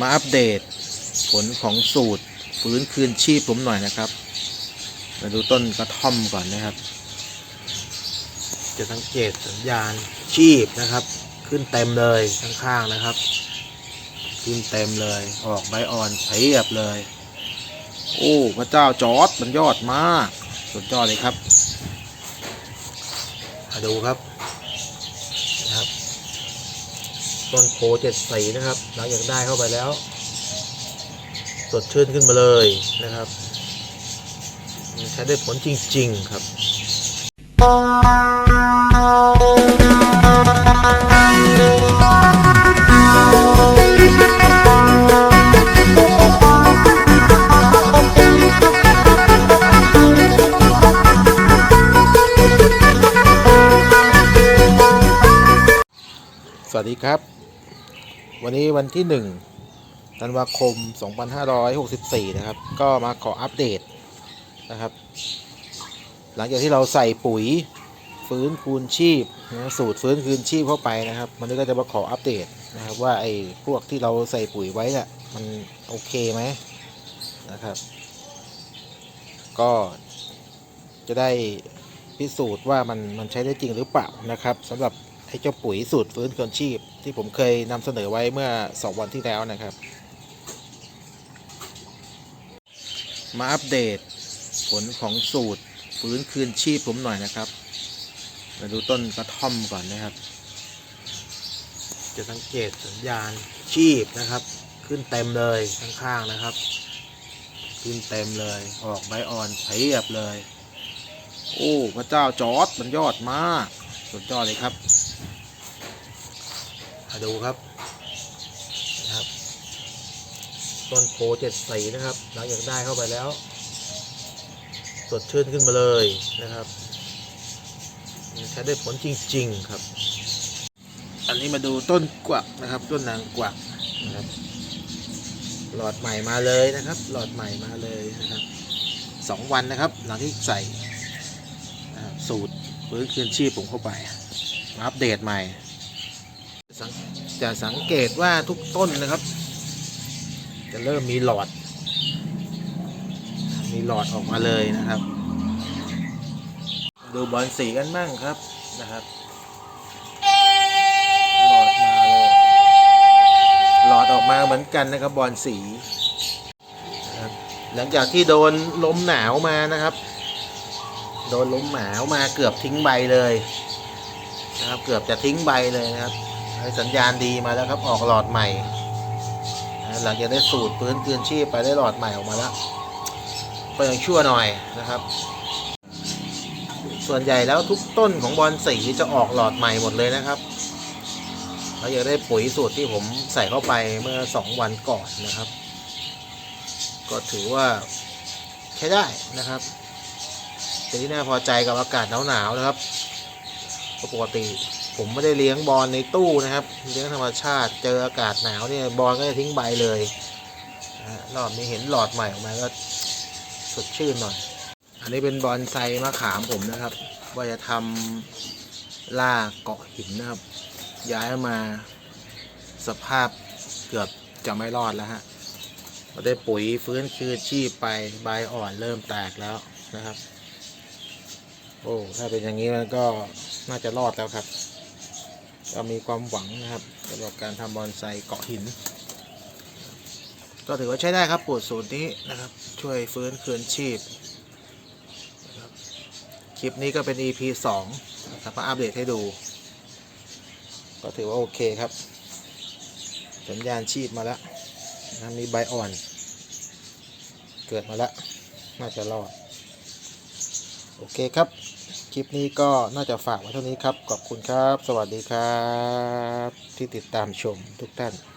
มาอัปเดตผลของสูตรฟื้นคืนชีพผมหน่อยนะครับ มาดูต้นกระท่อมก่อนนะครับ จะสังเกตสัญญาณชีพนะครับ ขึ้นเต็มเลยข้างๆนะครับ ขึ้นเต็มเลย ออกใบอ่อนเพียบเลย โอ้พระเจ้าจอร์ดมันยอดมาก สุดยอดเลยครับ มาดูครับนะครับ ต้นโพเจ็ดสีนะครับ หลังจากได้เข้าไปแล้ว สดชื่นขึ้นมาเลยนะครับใช้ได้ผลจริง ๆ ครับ สวัสดีครับ วันนี้วันที่ 1 ธันวาคม 2564 นะครับ ก็มาขออัปเดตนะครับ หลังจากที่เราใส่ปุ๋ยฟื้นคืนชีพนะสูตรฟื้นคืนชีพเข้าไปนะครับ มันก็จะมาขออัปเดตนะครับว่าไอ้พวกที่เราใส่ปุ๋ยไว้อะมันโอเคไหมนะครับ ก็จะได้พิสูจน์ว่ามันมันใช้ได้จริงหรือเปล่านะครับสำหรับ ไอ้เจ้าปุ๋ยสูตรฟื้นคืนชีพ ที่ผมเคยนำเสนอไว้เมื่อ 2 วันที่แล้วนะครับ มาอัปเดตผลของสูตรฟื้นคืนชีพผมหน่อยนะครับมาดูต้นกระท่อมก่อนนะครับ จะสังเกตสัญญาณชีพนะครับ ขึ้นเต็มเลยข้างๆนะครับ ขึ้นเต็มเลย ออกใบอ่อนเพียบเลย โอ้ พระเจ้าจอร์ดมันยอดมาก สุดยอดเลยครับ มาดูครับนะครับต้นโพเจ็ดสีนะครับหลังจากได้เข้าไปแล้ว สดชื่นขึ้นมาเลยนะครับใช้ได้ผลจริง ๆครับ อันนี้มาดูต้นกวักนะครับ ต้นนางกวักนะครับหลอดใหม่มาเลยนะครับ หลอดใหม่มาเลยนะครับสองวันนะครับ หลังที่ใส่นะครับสูตรฟื้นคืนชีพผมเข้าไปมาอัปเดตใหม่ จะสังเกตว่าทุกต้นนะครับ จะเริ่มมีหลอด มีหลอดออกมาเลยนะครับ ดูบอลสีกันบ้างครับนะครับ หลอดมาเลยหลอดออกมาเหมือนกันนะครับบอลสีนะครับหลังจากที่โดนลมหนาวมานะครับ โดนลมหนาวมาเกือบทิ้งใบเลยนะครับ เกือบจะทิ้งใบเลยนะครับ สัญญาณดีมาแล้วครับออกหลอดใหม่ หลังจากได้สูตรพื้นคืนชีพไปได้หลอดใหม่ออกมาแล้วก็ยังชั่วหน่อยนะครับ ส่วนใหญ่แล้วทุกต้นของบอลสีจะออกหลอดใหม่หมดเลยนะครับเราอยากได้ปุ๋ยสูตรที่ผมใส่เข้าไปเมื่อสองวันก่อนนะครับ ก็ถือว่าใช้ได้นะครับเป็นที่น่าพอใจกับอากาศหนาวๆนะครับปกติ ผมไม่ได้เลี้ยงบอลในตู้นะครับ เลี้ยงธรรมชาติเจออากาศหนาวเนี่ยบอลก็จะทิ้งใบเลยรอบนี้เห็นหลอดใหม่ออกมาก็สดชื่นหน่อย อันนี้เป็นบอลไซมะขามผมนะครับ ว่าจะทำล่ากเกาะหินนะครับ ย้ายมาสภาพเกือบจะไม่รอดแล้วฮะเราได้ปุ๋ยฟื้นคืนชีพไปใบอ่อนเริ่มแตกแล้วนะครับ โอ้ ถ้าเป็นอย่างนี้มันก็น่าจะรอดแล้วครับ ก็มีความหวังนะครับสำหรับการทำบอนไซเกาะหิน ก็ถือว่าใช้ได้ครับปูดสูตรนี้นะครับ ช่วยฟื้นคืนชีพครับคลิปนี้ก็เป็น EP 2นะครับมาอัปเดตให้ดู ก็ถือว่าโอเคครับ สัญญาณชีพมาแล้วนะมีใบอ่อน เกิดมาแล้ว น่าจะรอด โอเคครับ คลิปนี้ก็น่าจะฝากไว้เท่านี้ครับ ขอบคุณครับ สวัสดีครับ ที่ติดตามชมทุกท่าน